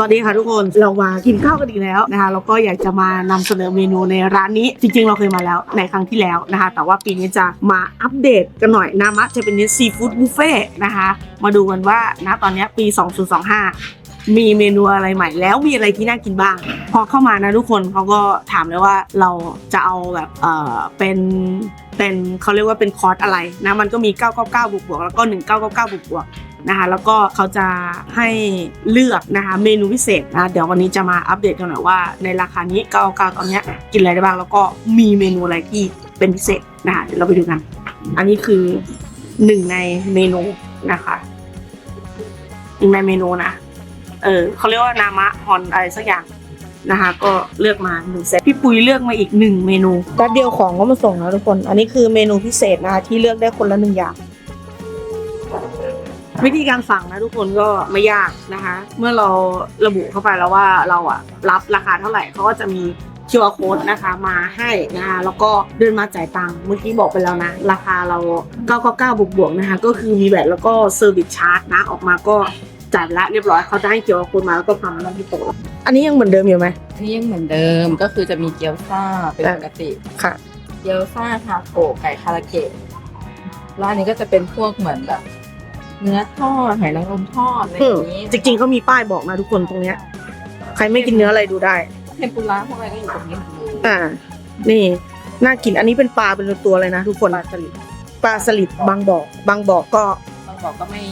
วัสดีค่ะทุกคนเรามากินข้าวกันอีกแล้วนะคะแล้วก็อยากจะมานำเสนอเมนูในร้านนี้ จริง ๆ เราเคยมาแล้วในครั้งที่แล้วนะคะ แต่ว่าปีนี้จะมาอัปเดตกันหน่อยนามะจะเป็นนิสซีฟู้ดบุฟเฟ่นะคะ มาดูกันว่านะตอนนี้ปี 2025มีเมนูอะไรใหม่แล้วมีอะไรที่น่ากินบ้าง พอเข้ามานะทุกคนเขาก็ถามเลยว่าเราจะเอาแบบเออเป็นเป็นเขาเรียกว่าเป็นคอร์สอะไรนะมันก็มี 999 บวกบวกแล้วก็ 1999 บวกบวก นะคะแล้วก็เขาจะให้เลือกนะคะเมนูพิเศษนะเดี๋ยววันนี้จะมาอัปเดตกันหน่อยว่าในราคานี้999ตอนนี้กินอะไรได้บ้างแล้วก็มีเมนูอะไรที่เป็นพิเศษนะคะเดี๋ยวเราไปดูกัน อันนี้คือหนึ่งในเมนูนะคะหนึ่งในเมนูนะเออเขาเรียกว่านามะฮอนอะไรสักอย่างนะคะ ก็เลือกมาหนึ่งเซตพี่ปุ้ยเลือกมาอีกหนึ่งเมนูแป๊บเดียวของก็มาส่งแล้วทุกคน อันนี้คือเมนูพิเศษนะคะที่เลือกได้คนละหนึ่งอย่าง วิธีการสั่งนะทุกคนก็ไม่ยากนะคะ เมื่อเราระบุเข้าไปแล้วว่าเราอะรับราคาเท่าไหร่เขาก็จะมี QR code นะคะมาให้นะคะแล้วก็เดินมาจ่ายตังค์เมื่อกี้บอกไปแล้วนะ ราคาเรา 999 บวกบวกๆนะคะ ก็คือมีแบตแล้วก็เซอร์วิสชาร์จนะ ออกมาก็จ่ายไปละเรียบร้อยเขาจะให้ QR code มาแล้วก็ทำนั่นที่โต๊ะอันนี้ยังเหมือนเดิมอยู่ไหมอันนี้ยังเหมือนเดิมก็คือจะมีเกี๊ยวซ่าเป็นอะปกติค่ะ เกี๊ยวซ่าทาโกะไก่คาราเกะร้านนี้ก็จะเป็นพวกเหมือนแบบ เนื้อทอดหอยนางรมทอดอะไรอย่างนี้จริงๆเขามีป้ายบอกนะทุกคนตรงเนี้ย ใครไม่กินเนื้ออะไรดูได้ เทมปุระพวกอะไรก็อยู่ตรงนี้หมดเลยอ่า นี่น่ากินอันนี้เป็นปลาเป็นตัวเลยนะทุกคนปลาสลิดปลาสลิดบางบ่อบางบ่อก็บางบอกก็ไม่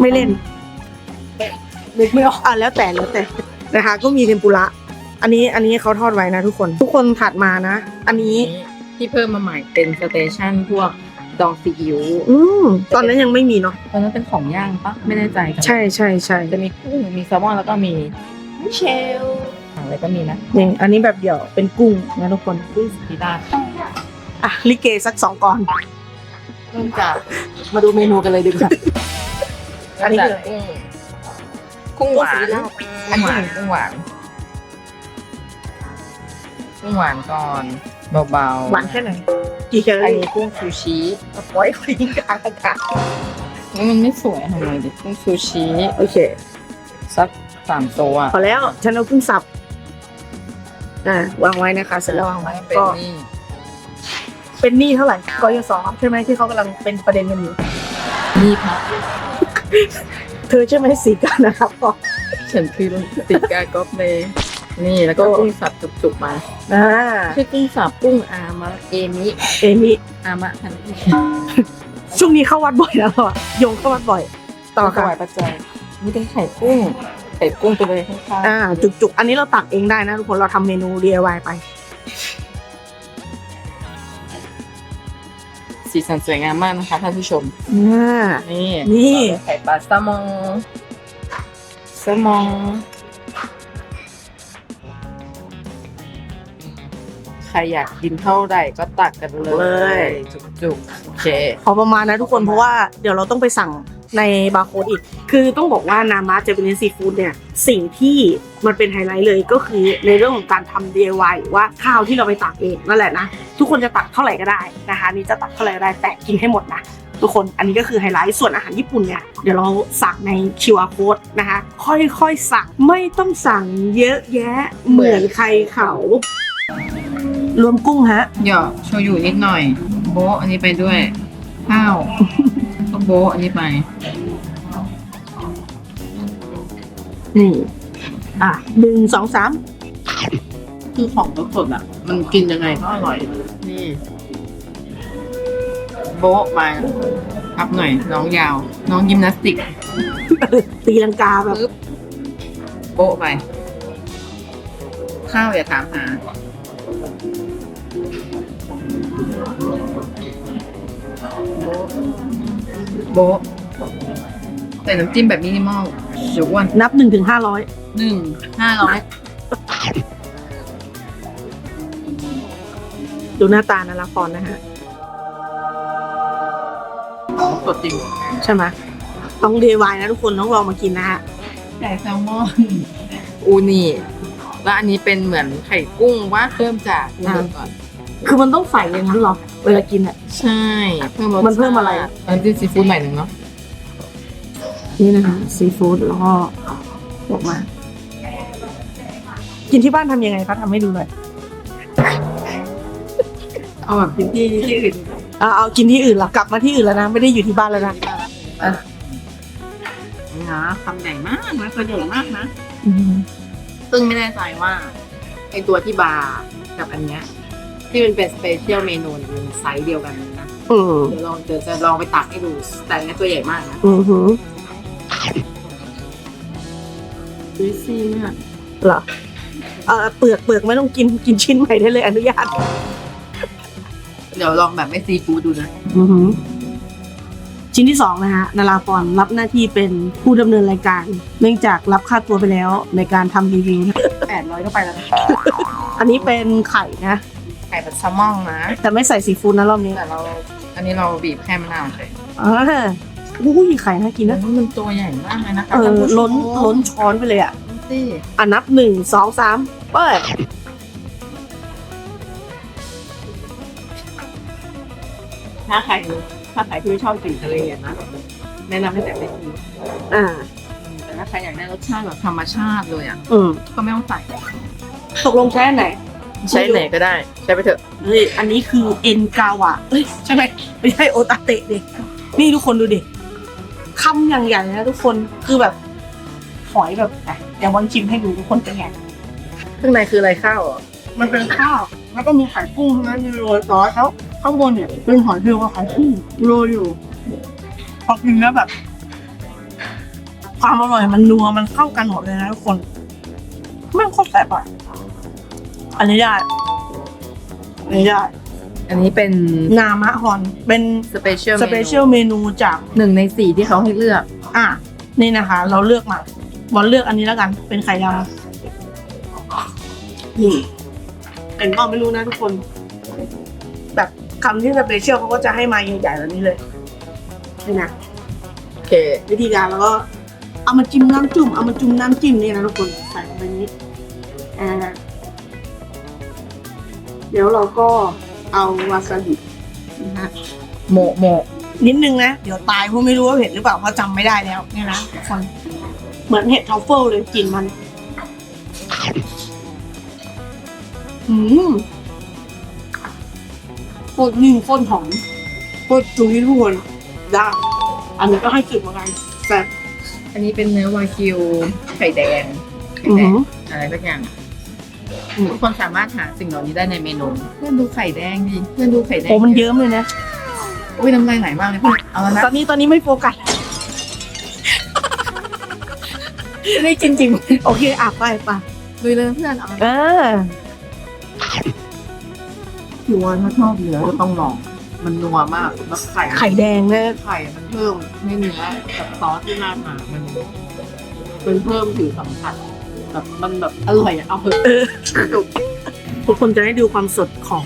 ไม่เล่นนึกไม่ออกอะแล้วแต่แล้วแต่นะคะ ก็มีเทมปุระอันนี้อันนี้เขาทอดไว้นะทุกคน ทุกคนถัดมานะ อันนี้ที่เพิ่มมาใหม่เป็นสเตชันพวก ดองซีอิ๊วอืมตอนนั้นยังไม่มีเนาะตอนนั้นเป็นของย่างปะไม่แน่ใจกันใช่ใช่ใช่จะมีกุ้งมีแซลมอนแล้วก็มีมิเชลอะไรก็มีนะนี่อันนี้แบบเดี่ยวเป็นกุ้งนะทุกคนกุ้งสกีดาอะลิเกสักสองก่อนเริ่มจากมาดูเมนูกันเลยดีกว่าอันนี้เริ่มคือจากกุ้งกุ้งหวานอันนี้กุ้งหวานกุ้งหวานกุ้งหวานก่อน เบาๆหวานแค่ไหนกี่แคลออันรี่นี้กุ้งซูชิโอ้ยคุยกลางอากาศแล้วมันไม่สวยทำไมดิกุ้งซูชิโอเค สักสามตัวพอแล้วฉันเอากุ้งสับอ่าวางไว้นะคะเสร็จแล้ววางไว้เป็นก็นี่เป็นหนี้เท่าไหร่กยศใช่ไหมที่เขากำลังเป็นประเด็นกันอยู่ นี่พักเธอใช่ไหมสีกันนะครับก็ฉันคือติดกากอบเลย นี่แล้วก็กุ้งสับจุกๆมาอ่าชื่อกุ้งสับกุ้งอามะเอมิเอมี่อามะทันทีช่วงนี้เข้าวัดบ่อยแล้วอะโยงเข้าวัดบ่อย ต่อถค่ะวายปัจจัยนี่เป็นไข่กุ้งไข่กุ้งไปเลยข้างๆอ่า จุกๆ อันนี้เราตักเองได้นะทุกคนเราทำเมนู DIY ไป สีสันสวยงามมากนะคะท่านผู้ชม อ่า นี่นี่ไข่ปลาแซลมอนแซลมอน ใครอยากกินเท่าไหร่ก็ตักกันเลย จุกๆ โอเค ขอประมาณนะทุกคนเพราะว่าเดี๋ยวเราต้องไปสั่งในบาร์โค้ดอีก คือต้องบอกว่านามะเจแปนิสซีฟู้ดเนี่ยสิ่งที่มันเป็นไฮไลท์เลยก็คือในเรื่องของการทำ DIY หรือว่าข้าวที่เราไปตักเองนั่นแหละนะทุกคนจะตักเท่าไหร่ก็ได้นะคะอันนี่จะตักเท่าไหร่ก็ได้แต่กินให้หมดนะทุกคนอันนี้ก็คือไฮไลท์ส่วนอาหารญี่ปุ่นเนี่ยเดี๋ยวเราสั่งใน QR code นะคะ ค่อยๆสั่งไม่ต้องสั่งเยอะแยะเหมือนใครเขา รวมกุ้งฮะ หยอกโชยุนิดหน่อย โบะอันนี้ไปด้วย ข้าว ก็โบะอันนี้ไป นี่ อะหนึ่งสองสามคือของสดๆอะ มันกินยังไงก็อร่อย นี่ โบะไปอัพหน่อย น้องยาว น้องยิมนาสติก ตีลังกาแบบปึ๊บโบะไป ข้าวอย่าถามหา โบะใส่น้ำจิ้มแบบมินิมอลเดี๋ยวอ้วนนับหนึ่งถึงห้าร้อยหนึ่งห้าร้อยดูหน้าตานาราพรนะฮะ สดจริงใช่ไหมต้อง DIY นะทุกคนต้องลองมากินนะฮะไก่แซลมอน อูนี่ แล้วอันนี้เป็นเหมือนไข่กุ้งว่าเพิ่มจากอ่านี่ก่อน คือมันต้องใส่อย่างนั้นเหรอ เวลากินอะ ใช่เพิ่มรสมันเพิ่มอะไรชาติมันจิ้มซีฟู้ดหน่อยหนึ่งเนาะนี่นะคะซีฟู้ดแล้วก็กมา กินที่บ้านทำยังไงคะทำให้ดูหน่อยเอาแบบที่ที่ที่อื่นเอาเอากินที่อื่นละกลับมาที่อื่นแล้วนะ ไม่ได้อยู่ที่บ้านแล้วนะอะนะคำใหญ่มากนะตัวใหญ่มากนะอืมซึ่งไม่แน่ใจว่าไอตัวที่บาร์กับอันเนี้ย ที่มันเป็นสเปเชียลเมนูเนี่ยมันไซส์เดียวกันนะอืมเดี๋ยวลองเดี๋ยวจะลองไปตักให้ดูแต่อันเนี้ยตัวใหญ่มากนะอือหือดูซี่มากเหรอเออเปลือกเปลือกไม่ต้องกินกินชิ้นใหม่ได้เลยอนุญาต เดี๋ยวลองแบบไม่ซีฟู้ดดูนะอือหือชิ้นที่สองนะฮะนาราพรรับหน้าที่เป็นผู้ดำเนินรายการ เนื่องจากรับค่าตัวไปแล้วในการทำรีวิวแปดร้อยก็ไปแล้วนะอันนี้เป็นไข่นะ ไข่แบบแซลมอนนะ แต่ไม่ใส่ซีฟู้ดนะรอบนี้แต่เรา อันนี้เราบีบแค่มะนาวเลยอ่าอุ้ยไข่น่ากินแล้นะวมันตัวใหญ่มากเลยนะคะเออท่านผู้ชมล้น ล้นช้อนไปเลยอะดูสิอะนับหนึ่งสองสามเปิดถ้าใครถ้าใครที่ไม่ชอบกลิ่นทะเลอะนะ แนะนำให้แต่ไม่ซีอ่า แต่ถ้าใครอยากได้รสชาติแบบธรรมชาติเลยอะ อืม ก็ไม่ต้องใส่ ตกลงใช้อันไหน ใช้ไหนก็ได้ ใช้ไปเถอะเฮ้ยอันนี้คือเอ็นกาวะเอ้ยใช่ไหมไม่ใช่โอตาเตะเด็กนี่ทุกคนดูดิคำอย่างใหญ่นะทุกคนคือแบบหอยแบบอะเดี๋ยววันชิมให้ดูทุกคนเป็นไงข้างในคืออะไรข้าวเหรอมันเป็นข้าว แล้วก็มีไข่กุ้งนะมีโรยซอสแล้วข้างบนเนี่ยเป็นหอยเชลล์กับไข่กุ้งโรยอยู่พอกินแล้วแบบ ความอร่อยมันนัวมันเข้ากันหมดเลยนะทุกคนแม่งโคตรแซ่บอะ อันนี้ได้อันนี้ได้ อันนี้เป็นนามะฮอน เป็นสเปเชียลสเปเชียลเมนูจาก หนึ่งในสี่ที่เขาให้เลือก อะ นี่นะคะ เราเลือกมาบอลเลือกอันนี้แล้วกัน เป็นไข่ดาวนี่เห็นก็ไม่รู้นะทุกคน แบบคำที่สเปเชียลเขาก็จะให้มาใหญ่ๆแบบนี้เลยนี่นะโอเค วิธีการแล้วก็เอามาจิ้มน้ำจุ่ม เอามาจุ่มน้ำจิ้มนี่นะทุกคน ใส่ลงไปนี้อ่า เดี๋ยวเราก็เอาวาซาบินะฮะโมะโมะนิดนึงนะ เดี๋ยวตายเพราะไม่รู้ว่าเผ็ดหรือเปล่าเพราะจำไม่ได้แล้วเนี่ยนะทุกคนเหมือนเห็ดทรัฟเฟิลเลยกลิ่นมันอืมโคตรนิ่มโคตรหอมโคตรจุ้ยทุกคนได้อันนี้ก็ให้กลิ่นเหมือนกันแต่อันนี้เป็นเนื้อวากิวไข่แดงไข่อืแดงมอะไรสักอย่าง ทุกคนสามารถหาสิ่งเหล่านี้ได้ในเมนู เพื่อนดูไข่แดงดิเพื่อนดูไข่แดงโอ้มันเยิ้มเลยนะอุ้ยน้ำลายไหลมากเลยเพื่อนเอาแล้วนะตอนนี้ตอนนี้ไม่โฟกัสไม่จริงจริงๆโอเคอะไปไปดูเลยเพื่อนเอาเออชัวร์ถ้าชอบเนื้อก็ต้องลอง มันนัวมากแล้วไข่ไข่แดงนะไข่มันเพิ่มให้เนื้อกับซอสที่ราดมามันมันเพิ่มถึงสัมผัส แบบมันแบบอร่อยอะเอาเถอะเออทุกคนจะได้ดูความสดของ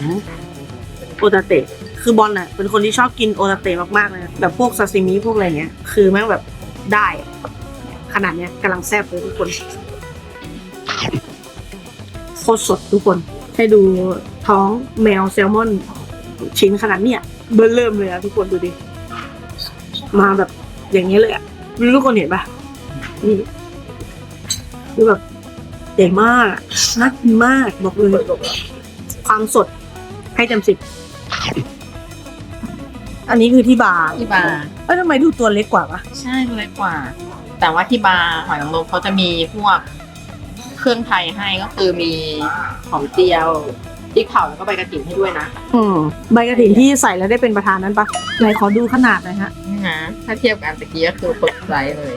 โอตาเตะ คือบอลน่ะ เป็นคนที่ชอบกินโอตาเตะมากๆเลยนะแบบพวกซาซิมิพวกอะไรเงี้ย คือแม่งแบบได้อะขนาดเนี้ยกำลังแซ่บเลยทุกคนโคตรสดทุกคน ให้ดูท้องแมวแซลมอน ชิ้นขนาดเนี้ยเบิ่มเริ่มเลยอะทุกคนดูดิ มาแบบอย่างนี้เลยอะไม่รู้ทุกคนเห็นปะนี่ดูแบบ ใหญ่มากน่ากินมากบอกเลยความสดให้เต็มสิบอันนี้คือที่บาร์ที่บาร์เอ้ยทำไมดูตัวเล็กกว่าปะใช่ตัวเล็กกว่า แต่ว่าที่บาร์หอยนางรมเขาจะมีพวกเครื่องไทยให้ก็คือมีหอมเจียวพริกเผาแล้วก็ใบกระถิ่นให้ด้วยนะอืมใบกระถิ่นที่ใส่แล้วได้เป็นประธานนั้นปะไหนขอดูขนาดหน่อยฮะนี่นะถ้าเทียบกับอันตะกี้ก็คือครบไซส์เลย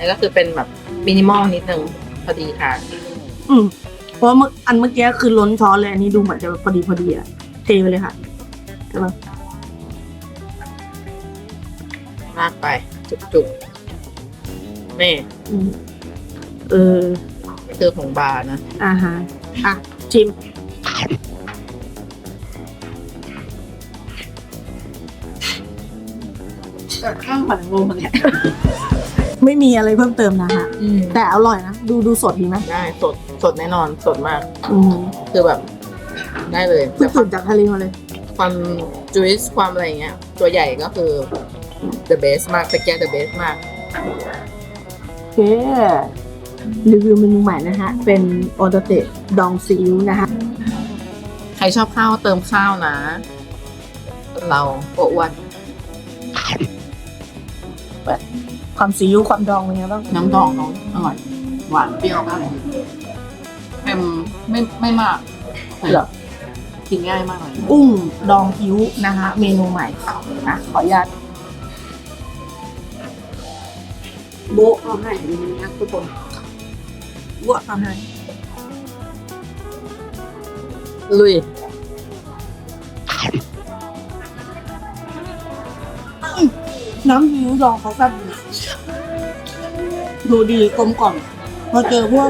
แล้วก็คือเป็นแบบมินิมอลนิดนึงพอดีค่ะอืมเพราะว่าเมื่ออันเมื่อกี้คือล้นช้อนเลยอันนี้ดูเหมือนจะพอดีพอดีอะเทไปเลยค่ะใช่ปะมากไป จุกๆนี่อืมเออ คือของบาร์นะอาหารอะชิม ข้างหอยนางรมเนี่ย ไม่มีอะไรเพิ่มเติมนะฮะอืมแต่อร่อยนะดูดูสดดีไหมได้สดสดแน่นอนสดมากอืมคือแบบ ได้เลยเพิ่แต่งตื่นจากทะเลมาเลย ความจุยส์ความอะไรเงี้ย ตัวใหญ่ก็คือ the best มากตะเกีย the best มากโอเครีวิวเมนูใหม่นะฮะเป็นโอเตเตะดองซีอิ๊วนะฮะใครชอบข้าวเติมข้าวนะ เราโอ้วน ความซีอิ๊วความดองเป็นไงบ้างน้ำดองเขาอร่อย หวานเปรี้ยวมากเค็มไม่ไม่มากเหรอกินง่ายมากเลยกุ้งดองอิ๊วนะคะเมนูใหม่นะขออนุญาตโบ๊ะเอาให้ดูนะทุกคนโบ๊ะเอาให้ลุยน้ำซีอิ๊วดองเขาแบบดู ดีกลมกล่อมพอเจอพวก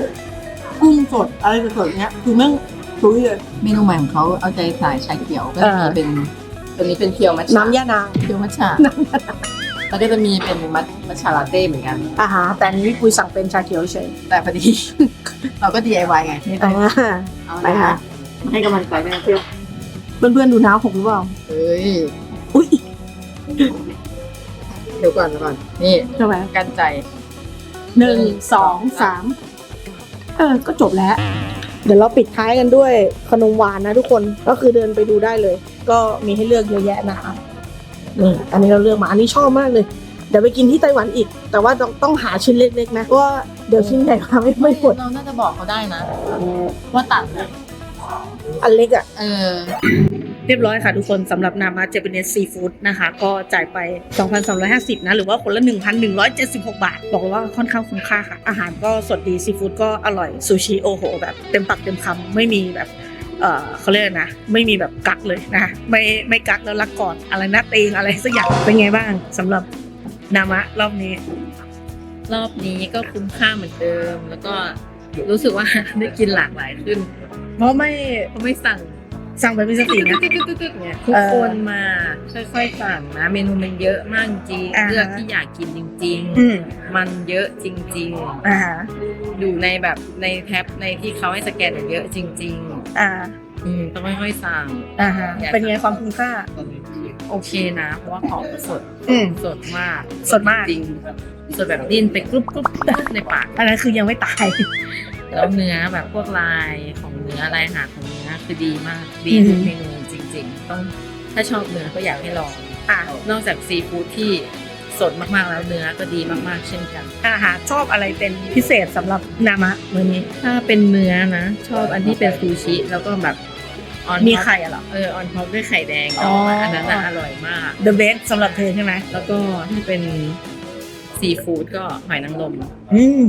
กุ้งสดอะไรสดๆเนี้ยคือแม่งดูดีเลย เมนูใหม่ของเขาเอาใจสายชาเขียวก็เอจะอมีเป็นตัวนี้เป็นเคียวมัทฉะน้ำยานางเคียวมัทฉะแล้วก็จะมีเป็นมัทมัทฉะลาเต้เหมือนกัน อาหารแต่อันนี้คุยสั่งเป็นชาเขียวเฉยแต่พอดี เราก็ DIY ไงไม่อ่ต้องเอาาไปนะค่ะคะให้กำลังใจแม่เพื่อนเพื่อนๆดูน้ำผมหรือเปล่าเฮ้ยอุ้ยเดี๋ยวก่อนเดี๋ยวก่อนนี่ใช่ไหมกันใจ หนึ่งสองสามเออ ก็จบแล้ว เดี๋ยวเราปิดท้ายกันด้วยขนมหวานนะทุกคนก็คือเดินไปดูได้เลย ก็มีให้เลือกเยอะแยะนะคะนี่อันนี้เราเลือกมาอันนี้ชอบมากเลย เดี๋ยวไปกินที่ไต้หวันอีก แต่ว่าต้องต้องหาชิ้นเล็กๆนะเพราะว่าเดี๋ยวชิ้นใหญ่มาไม่ไม่หมดเราน่าจะบอกเขาได้นะ ว่าตัด อันเล็กอะ เออเรียบร้อยค่ะทุกคนสำหรับนามาเจแปนเนสซีฟู้ดนะคะ ก็จ่ายไป 2,250 นะ หรือว่าคนละ 1,176 บาท บอกเลยว่าค่อนข้างคุ้มค่าค่ะ อาหารก็สดดีซีฟู้ดก็อร่อยซูชิโอโหแบบเต็มปากเต็มคำไม่มีแบบเออเขาเรียกอะไรนะ ไม่มีแบบกักเลยนะ ไม่ไม่กักแล้วรักก่อนอะไรนะเตงอะไรสักอย่างเป็นไงบ้างสำหรับนามะรอบนี้ รอบนี้ก็คุ้มค่าเหมือนเดิม แล้วก็รู้สึกว่าได้กินหลากหลายขึ้น เพราะไม่เพราะไม่สั่ง สั่งไปพิสตินะ กึกกึกกึกกึกเนี่ยทุกเออคนมาค่อยๆสั่งนะเมนูมันเยอะมากจริงอ่าฮะเลือกที่อยากกินจริง อืมๆ มันเยอะจริง อ่าๆอยู่ในแบบในแท็บในที่เขาให้สแกนเนี่ยเยอะจริง อ่าๆ อืมต้องค่อยๆสั่ง อ่าฮะเป็นไงความคุ้มค่า โอเคนะ เพราะว่าของสดอืมสดมากสดมาก จริงสดแบบดิ้นไปกรุบกรุบกรุบในปาก อันนั้นคือยังไม่ตาย แล้วเนื้อแบบพวกลายของ เนื้อลายอาหารของเนื้อคือดีมากดีอือหืทุอกเมนูจริง ๆ ต้องถ้าชอบเนื้อก็อยากให้ลองอะ นอกจากซีฟู้ดที่สดมากๆแล้วเนื้อก็ดีมากๆ เช่นกัน อาหารชอบอะไรเป็นพิเศษสำหรับนามะมื้อนี้ ถ้าเป็นเนื้อนะ ชอบอันที่เป็นซูชิ แล้วก็แบบออนมีไข่อะเหรอ เออออนท็อปด้วยไข่แดงอ๋ออั อันนั้นน่ะอร่อยมาก The best สำหรับเธอใช่ไหมแล้วก็ถ้าเป็นซีฟู้ดก็หอยนางรมอืม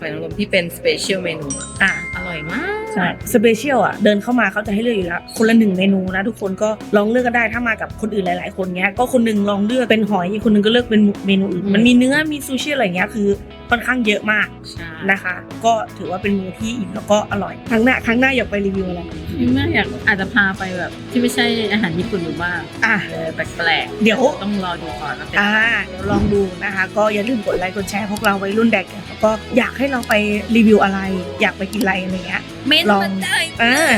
หอยนางรมที่เป็นสเปเชียลเมนูอะ อร่อยมาก ใช่สเปเชียลอะเดินเข้ามาเขาจะให้เลือกอยู่แล้วคนละหนึ่งเมนูนะทุกคนก็ลองเลือกก็ได้ถ้ามากับคนอื่นหลาย ๆ คนเงี้ยก็คนหนึ่งลองเลือกเป็นหอยอีกคนหนึ่งก็เลือกเป็นเมนูอื่นมันมีเนื้อมีซูชิอะไรเงี้ยคือค่อนข้างเยอะมากใช่นะคะ ก็ถือว่าเป็นมื้อที่อิ่มแล้วก็อร่อยครั้งหน้าครั้งหน้าอยากไปรีวิวอะไรยังไม่อยากอาจจะพาไปแบบ ที่ไม่ใช่อาหารญี่ปุ่นหรือว่าอะเออแปลกเดี๋ยวๆต้องรอดูก่อนว่าเป็นอ่าเดี๋ยวลองดูนะคะ ก็อย่าลืมกดไลค์กดแชร์พวกเราไว้รุ่นแดกกันแล้วก็อยากให้เราไปรีวิวอะไร อยากไปกินอะไรอะไรเงี้ยเมนลองมันได้อ่า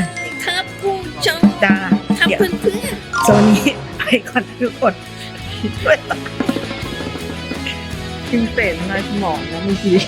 ครับผู้ชมจ้าครับเดี๋ยวเพื่อนโซนนี้ไปก่อนทุกคนๆ กินเป็ดมาสมองนะเมื่อกี้